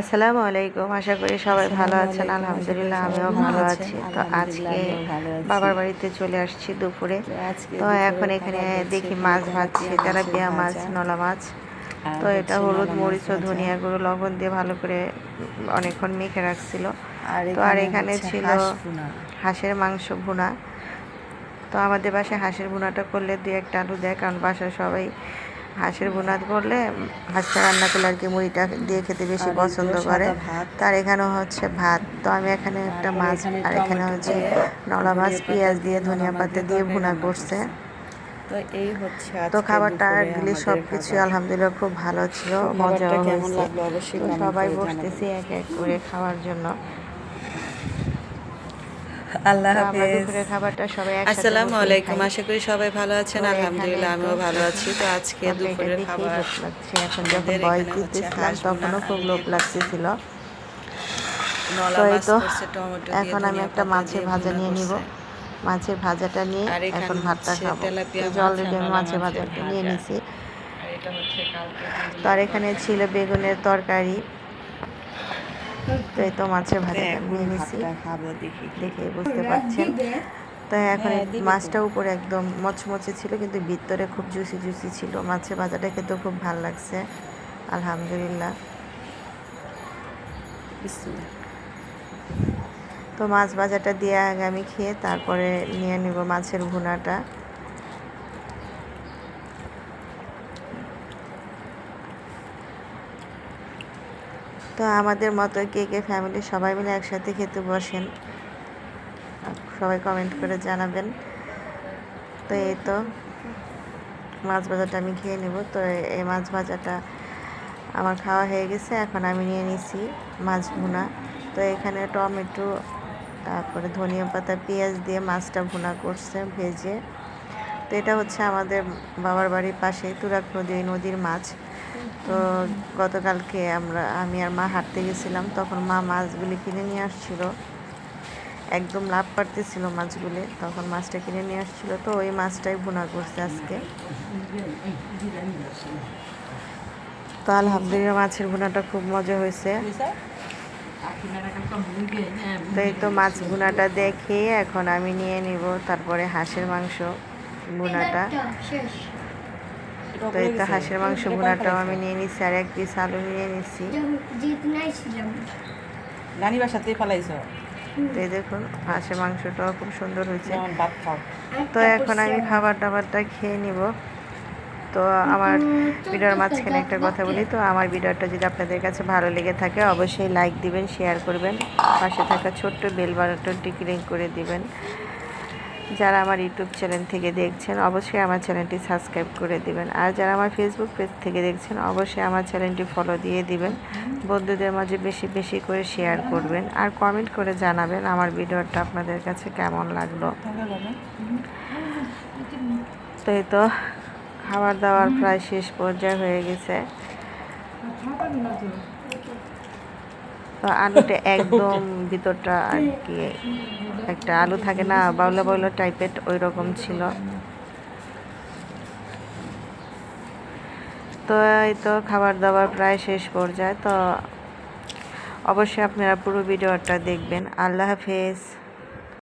আসসালামু আলাইকুম আশা করি সবাই ভালো আছেন আলহামদুলিল্লাহ আমিও ভালো আছি। তো আজকে বাবার বাড়িতে চলে আসছি দুপুরে। তো এখন এখানে দেখি মাছ ভাজছে তেলাপিয়া মাছ নলা মাছ। তো এটা হলুদ মরিচ ও ধনিয়া গুঁড়ো লবণ দিয়ে ভালো করে অনেকক্ষণ মেখে রাখছিল। তো আর এখানে ছিল হাঁসের মাংস ভুনা। তো আমাদের বাসায় হাঁসের ভুনাটা করলে দুই একটা আলু দেয় কারণ বাসায় সবাই হাঁসের ভুনা করলে হাঁসটা রান্না করলে আর কি মুড়িটা দিয়ে খেতে বেশি পছন্দ করে। তার এখানে হচ্ছে ভাত। তো আমি এখানে একটা মাছ আর এখানে হচ্ছে নলা মাছ পেঁয়াজ দিয়ে ধনিয়া পাতা দিয়ে ভুনা করছে। তো এই হচ্ছে তো খাবারটা দুপুরে গেলে সব কিছু আলহামদুলিল্লাহ খুব ভালো ছিল তো মজাও হয়েছে। সবাই বসতেছি এক এক করে খাওয়ার জন্য। আল্লাহ হাফেজ। খাবারটা সবাই আসসালামু আলাইকুম আশা করি সবাই ভালো আছেন। আলহামদুলিল্লাহ আমিও ভালো আছি। তো আজকে দুপুরের খাবার লাগছে। এখন যখন বয়স দিতেছিলাম তখনও খুব আমি লোভ লাগতেছিল। তো এই তো করছে টমেটো দিয়ে এখন আমি একটা মাছের ভাজা নিয়ে নিব। মাছের ভাজাটা নিয়ে এখন ভাতটা খাব। অলরেডি আমি মাছের ভাজাটা নিয়ে ভাজা। নিছি। আর এটা হচ্ছে কালকে তো আর এখানে ছিল বেগুনের তরকারি। তো এই তো মাছের ভাজাটা নিয়ে নিছি দেখে বুঝতে পারছেন? তো এখন এই হ্যাঁ, তো। মাছটা উপরে একদম মচমচে ছিল কিন্তু ভিতরে খুব জুসি জুসি ছিল। মাছের ভাজাটা খেতেও খুব ভালো লাগছে। আলহামদুলিল্লাহ। তো মাছ ভাজাটা দিয়ে আগে আমি খেয়ে তারপরে নিয়ে নিব মাছের ভুনাটা। তো আমাদের মতো কে কে ফ্যামিলি সবাই মিলে একসাথে খেতে বসেন। সবাই কমেন্ট করে জানাবেন। তো এই তো, মাছ ভাজাটা আমি খেয়ে নেব। তো এই মাছ ভাজাটা আমার খাওয়া হয়ে গেছে, এখন আমি নিয়ে নিছি মাছ ভুনা। তো এখানে টমেটো, তারপরে ধনিয়া পাতা, পেঁয়াজ দিয়ে মাছটা ভুনা করছে ভেজে। তো এটা হচ্ছে আমাদের বাবার বাড়ির পাশে তুরাক নদী নদীর মাছ। তো গতকালকে আমরা, আমি আর মা হাঁটতে গেছিলাম, তখন মা মাছগুলি কিনে নিয়ে আসছিল। একদম লাভ পারতেছিল মাছগুলি, তখন মাছটা কিনে নিয়ে আসছিল। তো ওই মাছটাই ভুনা করছে আজকে। তো আলহামদুলিল্লাহ মাছের ভুনাটা খুব মজা হয়েছে। তো এই তো মাছ ভুনাটা দেখে এখন আমি নিয়ে নিব, তারপরে হাঁসের মাংস ভুনাটা। তো এই তো হাঁসের মাংস ভুনাটাও আমি নিয়ে নিচ্ছি আর এক পিস আলু নিয়ে নিচ্ছি নানি বাসাতেই ফেলাইছো? তো এই দেখুন হাঁসের মাংসটাও খুব সুন্দর হয়েছে। তো এখন আমি খাবার দাবারটা খেয়ে নিব। তো আমার ভিডিওর মাঝখানে একটা কথা বলি। তো আমার ভিডিওটা যদি আপনাদের কাছে ভালো লেগে থাকে অবশ্যই লাইক দিবেন শেয়ার করবেন পাশে থাকা ছোট্ট বেল বাটনটি ক্লিক করে দিবেন। যারা আমার ইউটিউব চ্যানেল থেকে দেখছেন, অবশ্যই আমার চ্যানেলটি সাবস্ক্রাইব করে দিবেন। আর যারা আমার ফেসবুক পেজ থেকে দেখছেন, অবশ্যই আমার চ্যানেলটি ফলো দিয়ে দিবেন। বন্ধুদের মাঝে বেশি বেশি করে শেয়ার করবেন আর কমেন্ট করে জানাবেন আমার ভিডিওটা আপনাদের কাছে কেমন লাগল। তো এই তো, খাবার দাবার প্রায় শেষ পর্যায়ে হয়ে গেছে। আলুটা একদম ভিতরটা আর কি একটা আলু থাকে না বাউলা বাউলা টাইপের ওই রকম ছিল। তো এই তো খাবার দাবার প্রায় শেষ পর্যায়ে তো অবশ্যই আপনারা পুরো ভিডিওটা দেখবেন। আল্লাহ হাফেজ।